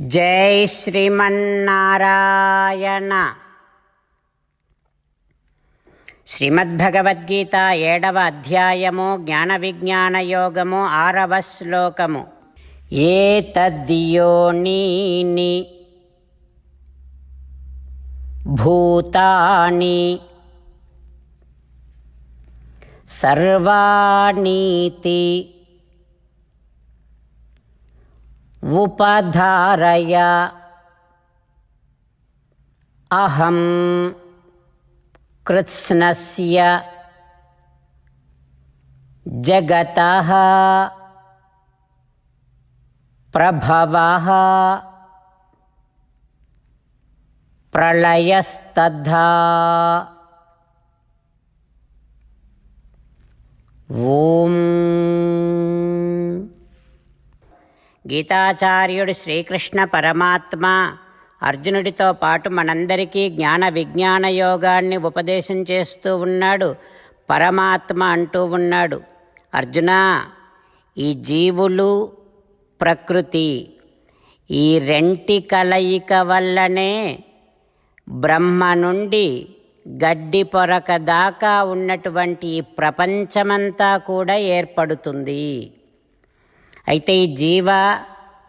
జై శ్రీమన్నారాయణ. శ్రీమద్భగవద్గీత ఏడవ అధ్యాయము జ్ఞాన విజ్ఞాన యోగము ఆరవ శ్లోకము. ఏ తద్యోనీని భూతాని సర్వాణీతి उपधारय। अहं कृत्स्नस्य जगतः प्रभवः प्रलयस्तथा। ॐ గీతాచార్యుడు శ్రీకృష్ణ పరమాత్మ అర్జునుడితో పాటు మనందరికీ జ్ఞాన విజ్ఞాన యోగాన్ని ఉపదేశం చేస్తూ ఉన్నాడు. పరమాత్మ అంటూ ఉన్నాడు. అర్జున ఈ జీవులు ప్రకృతి ఈ రెంటి కలయిక వల్లనే బ్రహ్మ నుండి గడ్డి పొరక దాకా ఉన్నటువంటి ఈ ప్రపంచమంతా కూడా ఏర్పడుతుంది. అయితే ఈ జీవ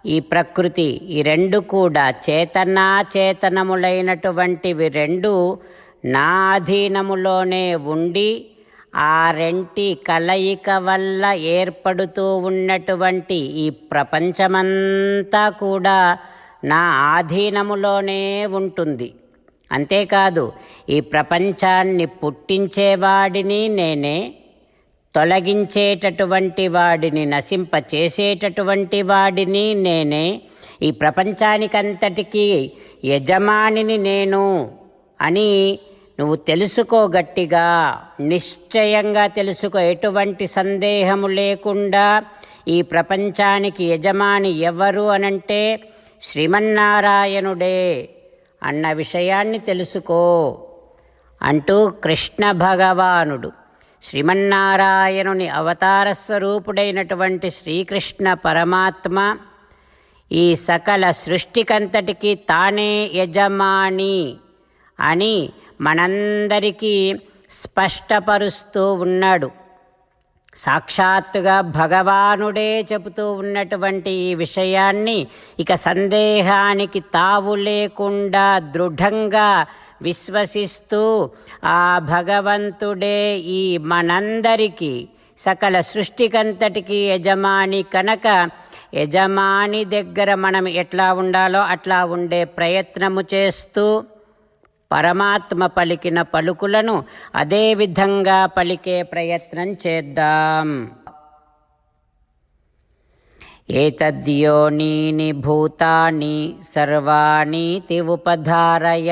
ఈ ప్రకృతి ఈ రెండు కూడా చేతనాచేతనములైనటువంటివి రెండు నా అధీనములోనే ఉండి ఆ రెంటి కలయిక వల్ల ఏర్పడుతూ ఉన్నటువంటి ఈ ప్రపంచమంతా కూడా నా ఆధీనములోనే ఉంటుంది. అంతేకాదు ఈ ప్రపంచాన్ని పుట్టించేవాడిని నేనే తొలగించేటటువంటి వాడిని నశింపచేసేటటువంటి వాడిని నేనే. ఈ ప్రపంచానికంతటికీ యజమానిని నేను అని నువ్వు తెలుసుకో గట్టిగా. నిశ్చయంగా తెలుసుకో. ఎటువంటి సందేహము లేకుండా ఈ ప్రపంచానికి యజమాని ఎవరు అనంటే శ్రీమన్నారాయణుడే అన్న విషయాన్ని తెలుసుకో అంటూ కృష్ణ భగవానుడు శ్రీమన్నారాయణుని అవతార స్వరూపుడైనటువంటి శ్రీకృష్ణ పరమాత్మ ఈ సకల సృష్టికంతటికి తానే యజమాని అని మనందరికీ స్పష్టపరుస్తూ ఉన్నాడు. సాక్షాత్తుగా భగవానుడే చెబుతూ ఉన్నటువంటి ఈ విషయాన్ని ఇక సందేహానికి తావు లేకుండా దృఢంగా విశ్వసిస్తూ ఆ భగవంతుడే ఈ మనందరికీ సకల సృష్టికంతటికి యజమాని కనుక యజమాని దగ్గర మనం ఎట్లా ఉండాలో అట్లా ఉండే ప్రయత్నము చేస్తూ పరమాత్మ పలికిన పలుకులను అదే విధంగా పలికే ప్రయత్నం చేద్దాం. ఏతద్యోనీని భూతాని సర్వాణీతి ఉపధారయ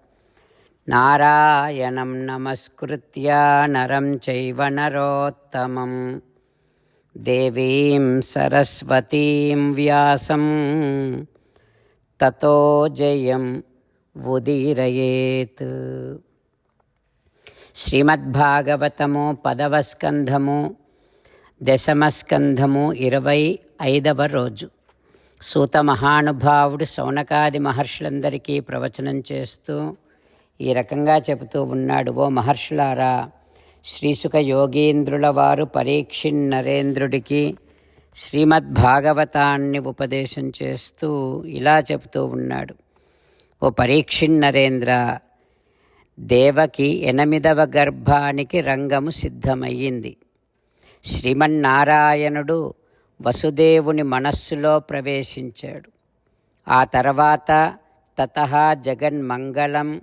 నారాయణం నమస్కృత్య నరం చైవ నరోత్తమం. దేవీం సరస్వతీం వ్యాసం. తతో జయం ఉదీరయేత్. శ్రీమద్భాగవతము పదవ స్కంధము దశమస్కంధము ఇరవై ఐదవ రోజు. సూత మహానుభావుడు సౌనకాది మహర్షులందరికీ ప్రవచనం చేస్తూ ఈ రకంగా చెబుతూ ఉన్నాడు ఓ మహర్షులారా. శ్రీసుక యోగీంద్రుల వారు పరీక్షిన్ నరేంద్రుడికి శ్రీమద్భాగవతాన్ని ఉపదేశం చేస్తూ ఇలా చెబుతూ ఉన్నాడు. ఓ పరీక్షిన్ నరేంద్ర దేవకి ఎనిమిదవ గర్భానికి రంగము సిద్ధమయ్యింది. శ్రీమన్నారాయణుడు వసుదేవుని మనస్సులో ప్రవేశించాడు. ఆ తర్వాత తత జగన్మంగళం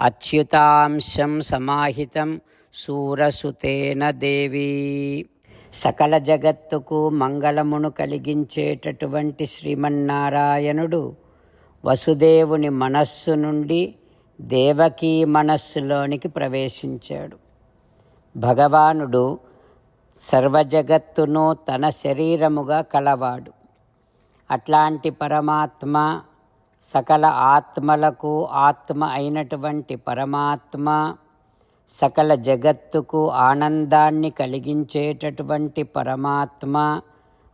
అచ్యుతాంశం సమాహితం సూరసుతేన దేవి. సకల జగత్తుకు మంగళమును కలిగించేటటువంటి శ్రీమన్నారాయణుడు వసుదేవుని మనస్సు నుండి దేవకీ మనస్సులోనికి ప్రవేశించాడు. భగవానుడు సర్వజగత్తును తన శరీరముగా కలవాడు. అట్లాంటి పరమాత్మ సకల ఆత్మలకు ఆత్మ అయినటువంటి పరమాత్మ సకల జగత్తుకు ఆనందాన్ని కలిగించేటటువంటి పరమాత్మ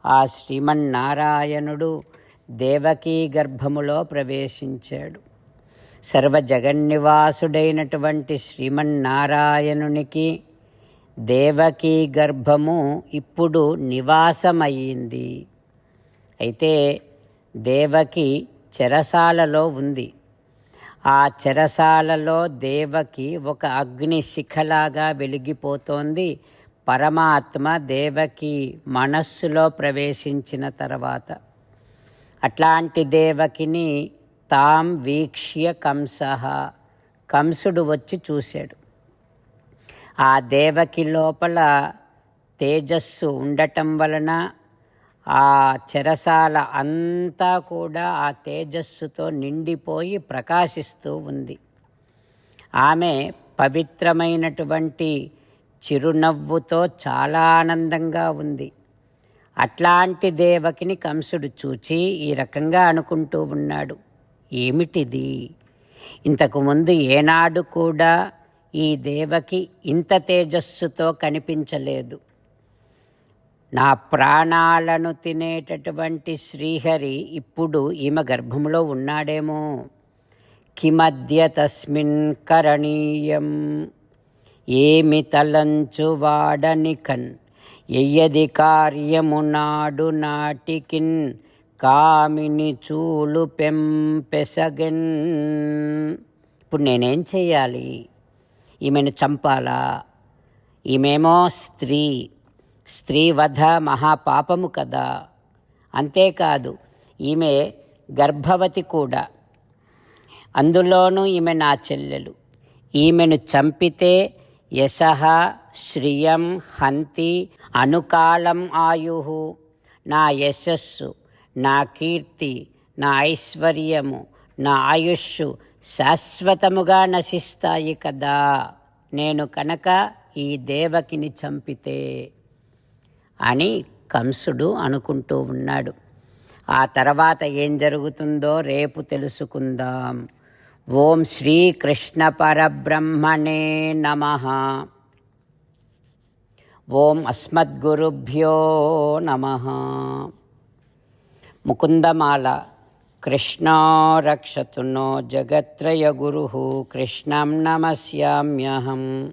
ఆ శ్రీమన్నారాయణుడు దేవకీ గర్భములో ప్రవేశించాడు. సర్వ జగన్నివాసుడైనటువంటి శ్రీమన్నారాయణునికి దేవకీ గర్భము ఇప్పుడు నివాసమయ్యింది. అయితే దేవకి చెరసాలలో ఉంది. ఆ చెరసాలలో దేవకి ఒక అగ్ని శిఖలాగా వెలిగిపోతోంది. పరమాత్మ దేవకి మనస్సులో ప్రవేశించిన తర్వాత. అట్లాంటి దేవకిని తాం వీక్ష్య కంస. కంసుడు వచ్చి చూశాడు. ఆ దేవకి లోపల తేజస్సు ఉండటం వలన ఆ చెరసాల అంతా కూడా ఆ తేజస్సుతో నిండిపోయి ప్రకాశిస్తూ ఉంది. ఆమె పవిత్రమైనటువంటి చిరునవ్వుతో చాలా ఆనందంగా ఉంది. అట్లాంటి దేవకిని కంసుడు చూచి ఈ రకంగా అనుకుంటూ ఉన్నాడు. ఏమిటిది? ఇంతకుముందు ఏనాడు కూడా ఈ దేవకి ఇంత తేజస్సుతో కనిపించలేదు. నా ప్రాణాలను తినేటటువంటి శ్రీహరి ఇప్పుడు ఈమె గర్భంలో ఉన్నాడేమో. కిమద్య తస్మిన్ కరణీయం. ఏమి తలంచు వాడనికన్ ఎయ్యది కార్యము నాడు నాటికిన్. కామిని చూలు పెంపెసగన్. ఇప్పుడు నేనేం చేయాలి ఈమెను చంపాలా? ఈమెమో స్త్రీ. స్త్రీవధ మహాపాపము కదా. అంతేకాదు ఈమె గర్భవతి కూడా. అందులోనూ ఈమె నా చెల్లెలు. ఈమెను చంపితే యశ శ్రియం హంతి అనుకాలం ఆయు. నా యశస్సు నా కీర్తి నా ఐశ్వర్యము నా ఆయుష్షు శాశ్వతముగా నశిస్తాయి కదా. నేను కనుక ఈ దేవకిని చంపితే. అని కంసుడు అనుకుంటూ ఉన్నాడు. ఆ తర్వాత ఏం జరుగుతుందో రేపు తెలుసుకుందాం. ఓం శ్రీకృష్ణ పరబ్రహ్మణే నమ. ఓం అస్మద్గురుభ్యో నమ. ముకుందమాల కృష్ణో రక్షతు జగత్రయ జగత్రయగురు కృష్ణం నమస్యామ్యహం.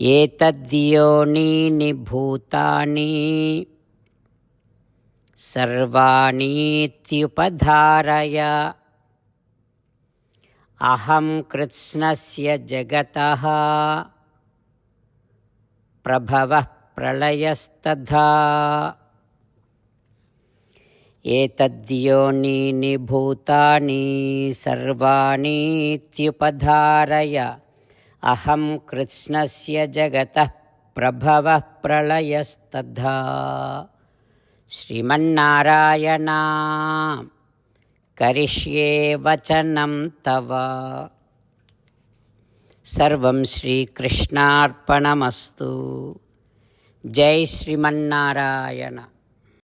ఏతద్యోనీని భూతాని సర్వాణీత్యుపధారయ. అహం కృత్స్నస్య జగత. ప్రభవ ప్రళయస్తథా. ఏతద్యోనీని భూతాని సర్వాణీత్యుపధారయ. అహం కృత్స్నస్య జగత ప్రభవ ప్రళయస్తథా. శ్రీమన్నారాయణ కరిష్యే వచనం తవ. సర్వం శ్రీకృష్ణార్పణమస్తు. జై శ్రీమన్నారాయణ.